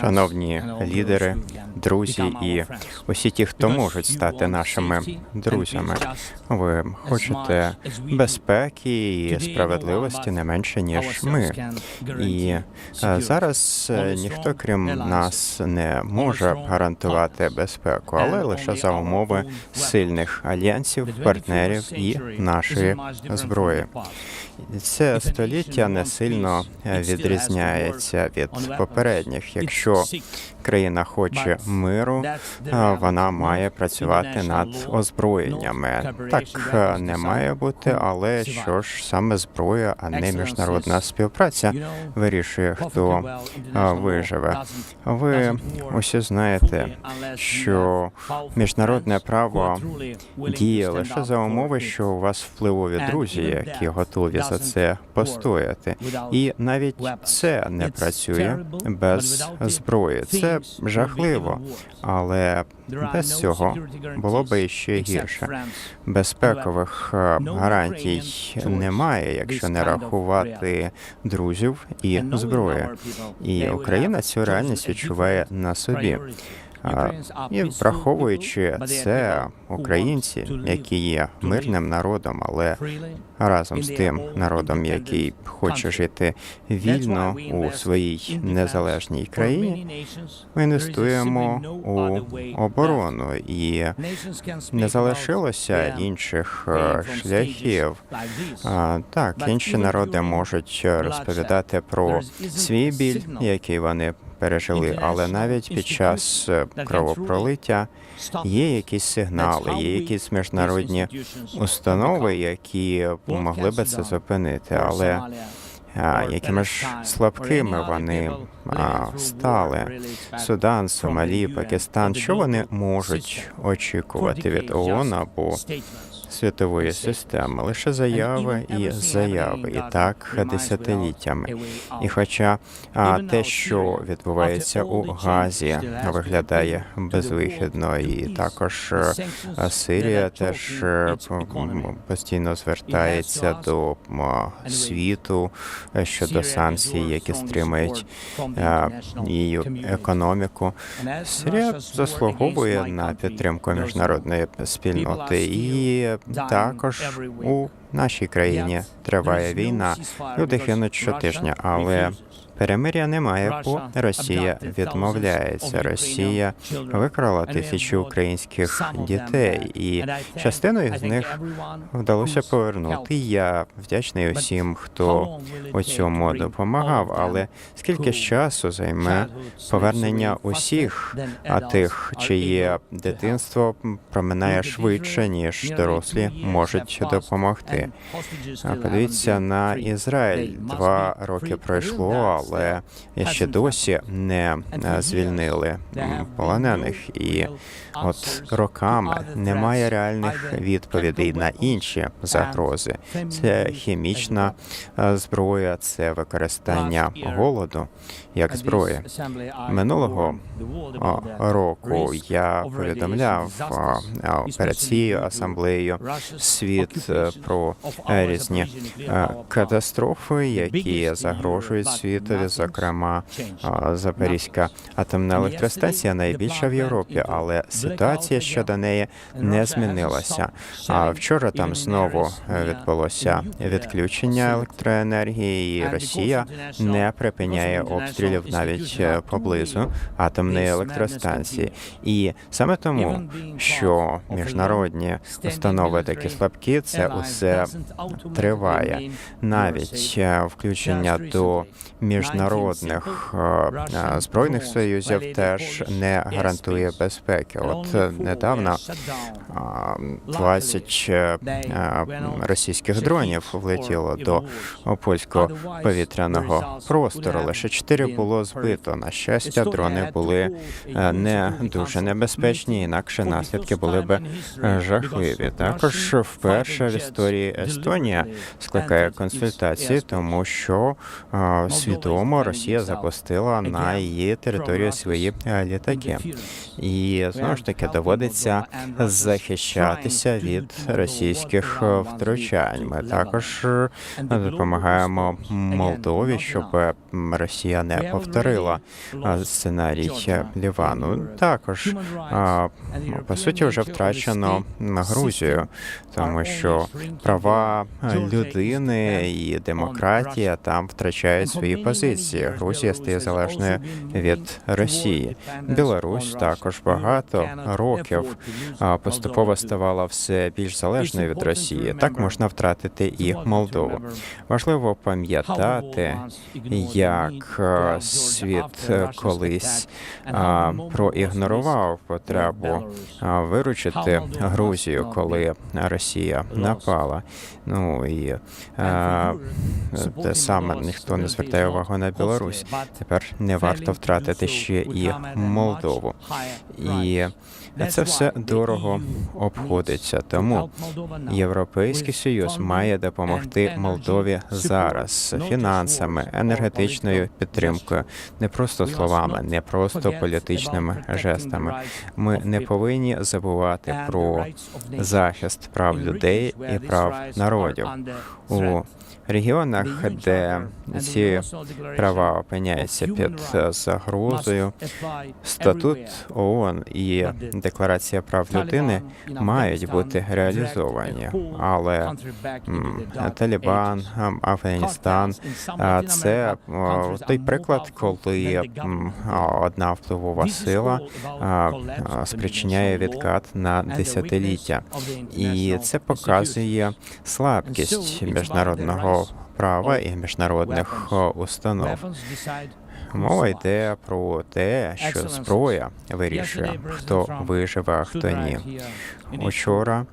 Шановні лідери, друзі і усі ті, хто можуть стати нашими друзями. Ви хочете безпеки і справедливості не менше ніж ми. І е, зараз е, ніхто крім нас не може гарантувати безпеку, але лише за умови сильних альянсів, партнерів і нашої зброї. Це століття не сильно е, відрізняється від попередніх. Якщо країна хоче миру, вона має працювати над озброєннями. Так е, не має бути, але що ж саме зброя, а не міжнародна співпраця вирішує, хто е, виживе. Ви усі знаєте, що міжнародне право діє лише за умови, що у вас впливові друзі, які готові за це постояти. І навіть це не працює без зброї. Це жахливо, але без цього було би ще гірше. Безпекових е, гарантій немає, якщо не рахувати друзів і зброї. І Україна цю реальність відчуває на собі. І враховуючи це, українці, які є мирним народом, але разом з тим народом, який хоче жити вільно у своїй незалежній країні, ми інвестуємо у оборону і не залишилося інших е, шляхів. Так, інші народи можуть розповідати про свій біль, який вони пережили, але навіть під час е, кровопролиття є якісь сигнали, є якісь міжнародні установи, які могли би це зупинити, але якими ж слабкими вони а, стали. Судан, Сомалі, Пакистан. Що вони можуть очікувати від ООН або світової системи? Лише заяви і заяви, і так десятиліттями. І хоча а, те, що відбувається у Газі, виглядає безвихідно, і також Сирія теж е, постійно звертається до світу е, щодо санкцій, які стримують е, її економіку. Сирія заслуговує на підтримку міжнародної спільноти, і також у нашій країні триває війна. Люди гинуть щотижня, але перемиря немає, бо Росія відмовляється. Росія викрала тисячі українських дітей, і частину з них вдалося повернути. Я вдячний усім, хто у цьому допомагав. Але скільки ж часу займе повернення усіх, а тих, чиє дитинство проминає швидше ніж дорослі можуть допомогти. Подивіться на Ізраїль. Два роки пройшло, але ще досі не е, звільнили полонених. І от роками немає реальних відповідей на інші загрози. Це хімічна е, зброя, це використання голоду як зброї. Минулого року я повідомляв перед цією асамблеєю світ е, про різні катастрофи, які загрожують світові, зокрема Запорізька атомна електростанція найбільша в Європі, але ситуація щодо неї не змінилася. А вчора там знову відбулося відключення електроенергії, і Росія не припиняє обстрілів навіть е, поблизу атомної електростанції. І саме тому, що міжнародні установи такі слабкі, це усе триває. Навіть е, включення до міжнародних е, е, збройних союзів теж не гарантує безпеки. От е, недавно а, 20 е, е, російських дронів влетіло до польського повітряного простору. Лише чотири було збито. На щастя, дрони були не дуже небезпечні, інакше наслідки були би жахливі. Також вперше в історії Естонія скликає консультації, тому що а, свідомо Росія запустила на її територію свої е, літаки. І знову ж таки доводиться захищатися від російських е, втручань. Ми також е, допомагаємо Молдові, щоб Росія не повторила сценарій Лівану. Також по суті вже втрачено Грузію, тому що права людини і демократія там втрачають свої позиції. Грузія стає залежною від Росії. Білорусь також багато років поступово ставала все більш залежною від Росії. Так можна втратити і Молдову. Важливо пам'ятати, як світ колись проігнорував потребу виручити Грузію, коли Росія напала. Ну і те саме ніхто не звертає увагу на Білорусь. Тепер не варто втратити ще і Молдову. І це все дорого обходиться. Тому Європейський Союз має допомогти Молдові зараз фінансами, енергетичною підтримкою, не просто словами, не просто політичними жестами. Ми не повинні забувати про захист прав людей і прав народів у регіонах, де ці права опиняються під е, загрозою. Статут ООН і Декларація прав людини мають бути реалізовані, але Талібан, Афганістан це той приклад, коли одна впливова сила спричиняє відкат на десятиліття, і це показує слабкість міжнародного права і міжнародних установ. Мова йде про те, що зброя вирішує, хто виживе, а хто ні. Учора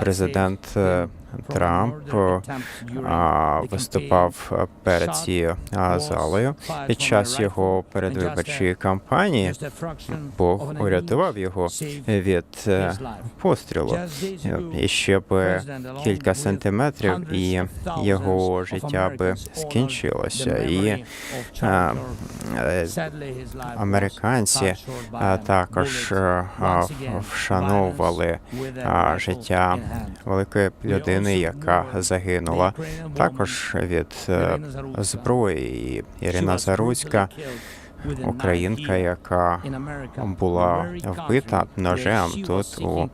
президент е, Трамп е, а, виступав перед цією залою під час його передвиборчої кампанії. Бог урятував його від е, пострілу. І ще б кілька сантиметрів, і його життя би скінчилося. І а, е, американці також е, вшановували життя великої людини, яка загинула також від е, зброї. Ірина Заруцька, українка, яка була вбита ножем тут у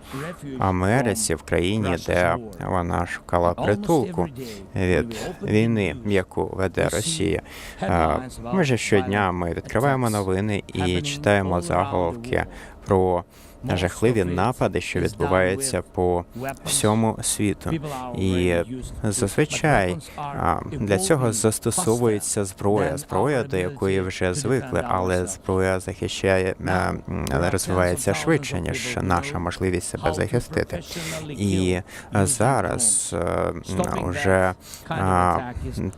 Америці, в країні, де вона шукала притулку від війни, яку веде Росія. Е, Ми же щодня ми відкриваємо новини і читаємо заголовки про жахливі напади, що відбуваються по всьому світу. І зазвичай для цього застосовується зброя, зброя, до якої вже звикли, але зброя захищає розвивається швидше ніж наша можливість себе захистити. І зараз вже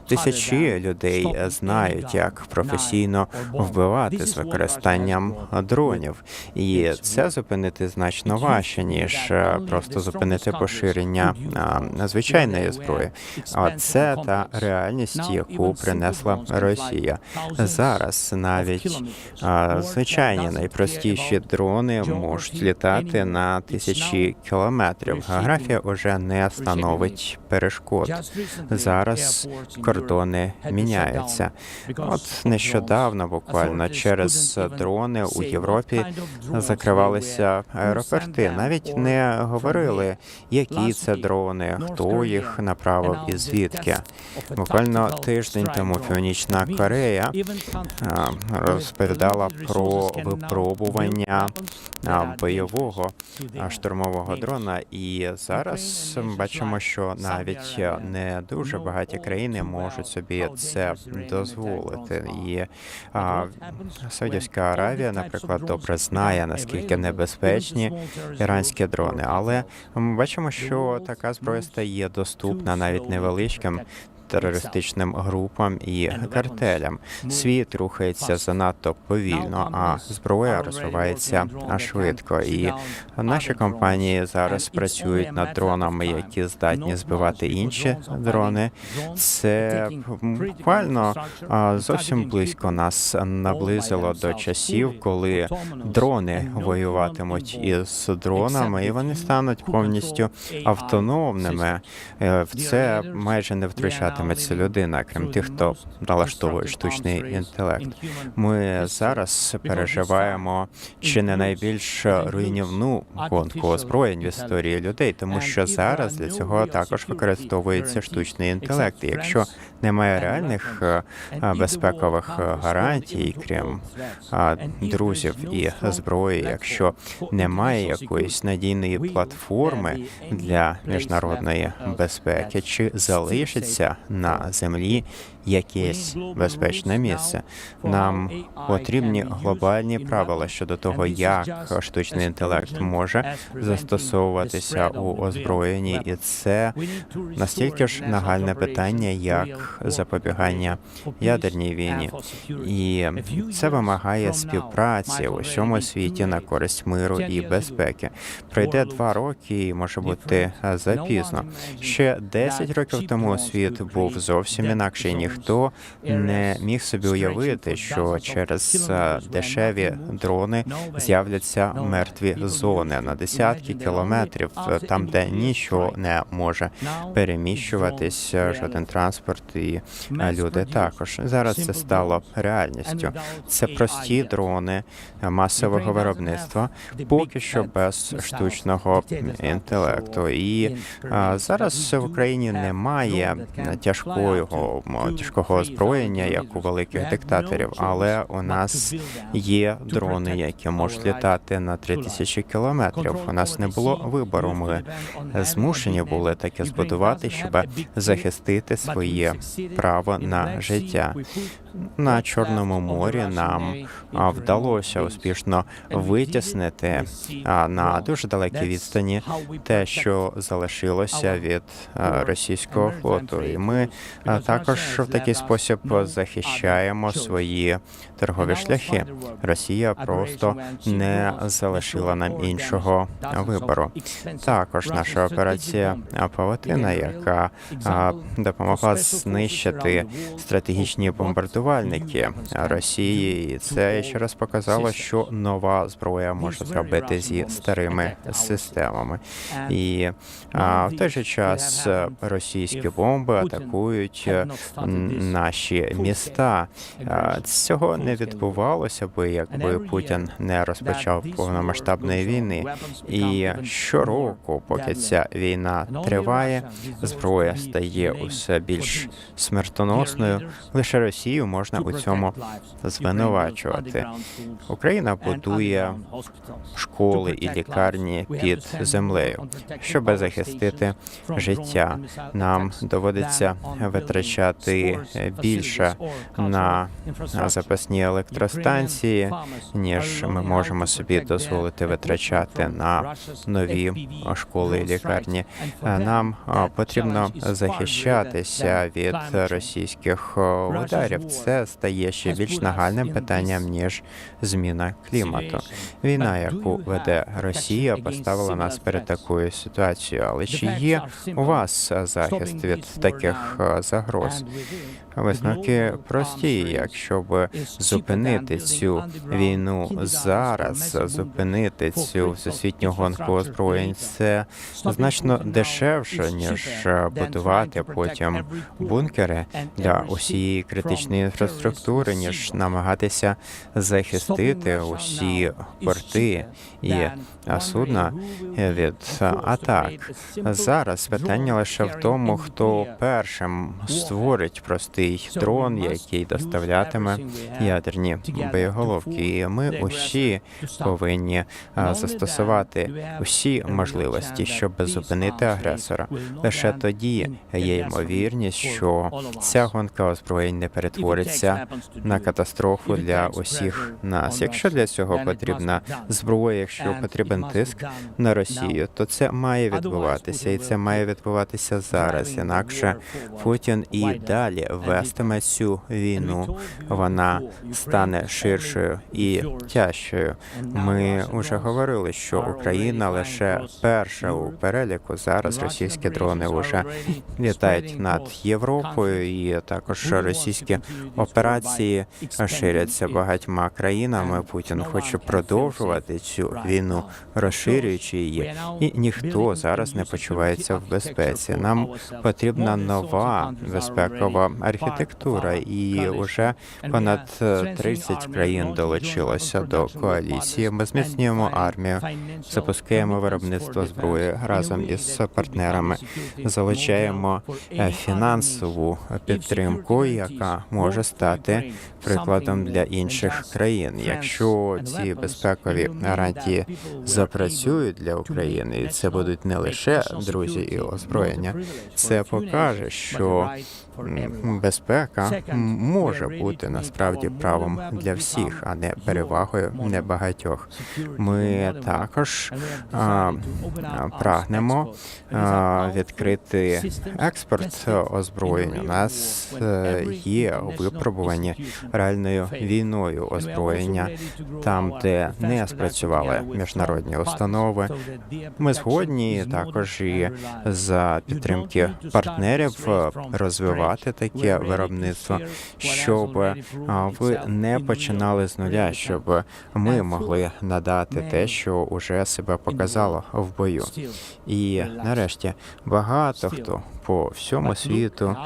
тисячі людей знають, як професійно вбивати з використанням дронів, і це зупинити значно важче ніж е, просто зупинити поширення звичайної зброї. А це та реальність, яку принесла Росія зараз. Навіть звичайні найпростіші дрони можуть літати на тисячі кілометрів. Географія уже не становить перешкод. Зараз кордони міняються. От нещодавно, буквально через дрони у Європі закривалися аеропорти. Навіть не говорили, які це дрони, хто їх направив і звідки. Буквально тиждень тому Північна Корея розповідала про випробування бойового штурмового дрона. І зараз бачимо, що навіть не дуже багаті країни можуть собі це дозволити. І Саудівська Аравія, наприклад, добре знає наскільки небезпечні іранські дрони, але ми бачимо, що така зброя стає доступна навіть невеличким терористичним групам і картелям. Світ рухається занадто повільно, а зброя розвивається швидко. І наші компанії зараз працюють над дронами, які здатні збивати інші дрони. Це буквально зовсім близько нас наблизило до часів, коли дрони воюватимуть із дронами, і вони стануть повністю автономними. Е, В це майже не втручатиметься людина, крім тих, хто налаштовує штучний інтелект. Ми зараз переживаємо чи не найбільш руйнівну гонку озброєнь в історії людей, тому що зараз для цього також використовується штучний інтелект. І якщо немає реальних е, е, безпекових е, гарантій, крім друзів і зброї, якщо немає якоїсь надійної платформи для міжнародної безпеки, чи залишиться на землі якесь безпечне місце? Нам потрібні глобальні правила щодо того, як штучний інтелект може застосовуватися у озброєнні, і це настільки ж нагальне питання, як запобігання ядерній війні, і це вимагає співпраці у всьому світі на користь миру і безпеки. Пройде два роки, і може бути запізно. Ще 10 років тому світ був зовсім інакший. Ніхто не міг собі уявити, що через е, дешеві дрони з'являться мертві зони на десятки кілометрів, е, там де нічого не може переміщуватись, е, жоден транспорт і люди також. Зараз це стало реальністю. Це прості дрони масового виробництва, поки що без штучного інтелекту. І зараз в Україні немає тяжкого тяжкого озброєння, як у великих диктаторів, але у нас є дрони, які можуть літати на 3000 кілометрів. У нас не було вибору. Ми змушені були таке збудувати, щоб захистити своє право на життя. На Чорному морі нам вдалося успішно витіснити на дуже далекій відстані те, що залишилося від російського флоту, і ми також такий спосіб захищаємо свої торгові шляхи. Росія просто не залишила нам іншого вибору. Також наша операція Павутина, яка допомогла знищити стратегічні бомбардувальники Росії, і це ще раз показало, що нова зброя може зробити зі старими системами. І в той же час російські бомби атакують наші міста. Цього не відбувалося би, якби Путін не розпочав повномасштабної війни. І щороку, поки ця війна триває, зброя стає усе більш смертоносною. Лише Росію можна у цьому звинувачувати. Україна будує школи і лікарні під землею, щоб захистити життя. Нам доводиться витрачати більше на запасні електростанції, ніж ми можемо собі дозволити витрачати на нові школи і лікарні. Нам потрібно захищатися від російських ударів. Це стає ще більш нагальним питанням ніж зміна клімату. Війна, яку веде Росія, поставила нас перед такою ситуацією. Але чи є у вас захист від таких загроз? Висновки прості, якщо б зупинити цю війну зараз, зупинити цю всесвітню гонку озброєнь, це значно дешевше ніж будувати потім бункери для усієї критичної інфраструктури, ніж намагатися захистити усі порти і судна від атак. Зараз питання лише в тому, хто першим створить простий дрон, який доставлятиме ядерні боєголовки. І ми усі повинні застосувати усі можливості, щоб зупинити агресора. Лише тоді є ймовірність, що ця гонка озброєнь не перетвориться на катастрофу для усіх нас. Якщо для цього потрібна зброя, якщо потрібен тиск на Росію, то це має відбуватися, і це має відбуватися зараз. Інакше Путін і далі вестиме цю війну. Вона стане ширшою і тяжчою. Ми вже говорили, що Україна лише перша у переліку. Зараз російські дрони вже літають над Європою, і також російські операції ширяться багатьма країнами. Путін хоче продовжувати цю війну, розширюючи її, і ніхто зараз не почувається в безпеці. Нам потрібна нова безпекова архітектура, і вже понад 30 країн долучилося до коаліції. Ми зміцнюємо армію, запускаємо виробництво зброї разом із партнерами, залучаємо е, фінансову підтримку, яка може стати прикладом для інших країн. Якщо ці безпекові гарантії запрацюють для України, і це будуть не лише друзі і озброєння, це покаже, що безпека може бути насправді правом для всіх, а не перевагою небагатьох. Ми також а, прагнемо а, відкрити експорт озброєнь. У нас е, є випробування реальною війною озброєння там, де не спрацювали міжнародні установи. Ми згодні також і за підтримки партнерів е, розвивати таке виробництво, щоб ви не починали з нуля, щоб ми могли надати те, що уже себе показало в бою. І нарешті багато хто по всьому світу.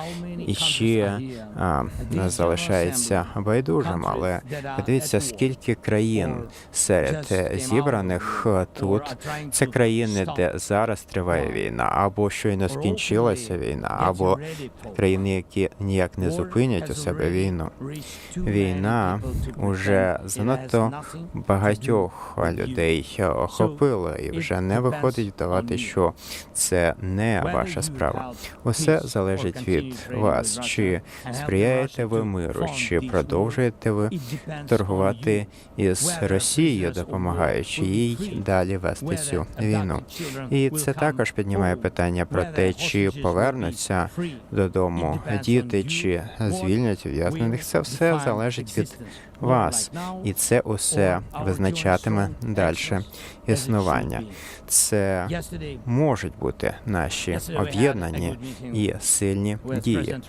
іще а, залишається байдужим, але подивіться, скільки країн серед зібраних тут. це країни, де зараз триває війна, або щойно скінчилася війна, або країни, які ніяк не зупинять у себе війну. Війна уже занадто багатьох людей охопила, і вже не виходить вдавати, що це не ваша справа. Усе залежить від вас, чи сприяєте ви миру, чи продовжуєте ви торгувати із Росією, допомагаючи їй далі вести цю війну. І це також піднімає питання про те, чи повернуться додому діти, чи звільнять ув'язнених. Це все залежить від вас, і це усе визначатиме далі існування. Це можуть бути наші об'єднані і сильні дії.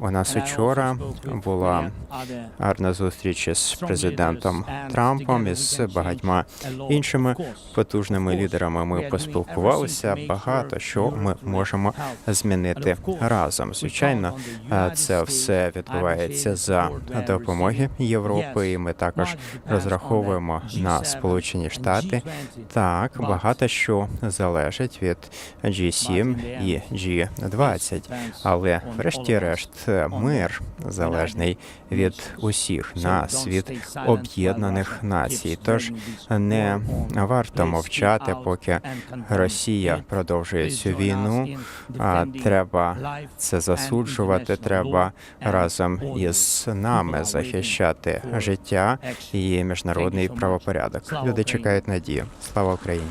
У нас учора була гарна зустріч з президентом Трампом і з багатьма іншими потужними лідерами. Ми поспілкувалися. Багато що ми можемо змінити разом. Звичайно, це все відбувається за допомоги Європи. і Ми також розраховуємо на Сполучені Штати. Так багато що залежить від G7 і G20. але врешті-решт мир залежний від усіх нас, від об'єднаних націй. Тож не варто мовчати, поки Росія продовжує цю війну. А треба це засуджувати. Треба разом із нами захищати життя і міжнародний правопорядок. Люди чекають надію. Слава Україні.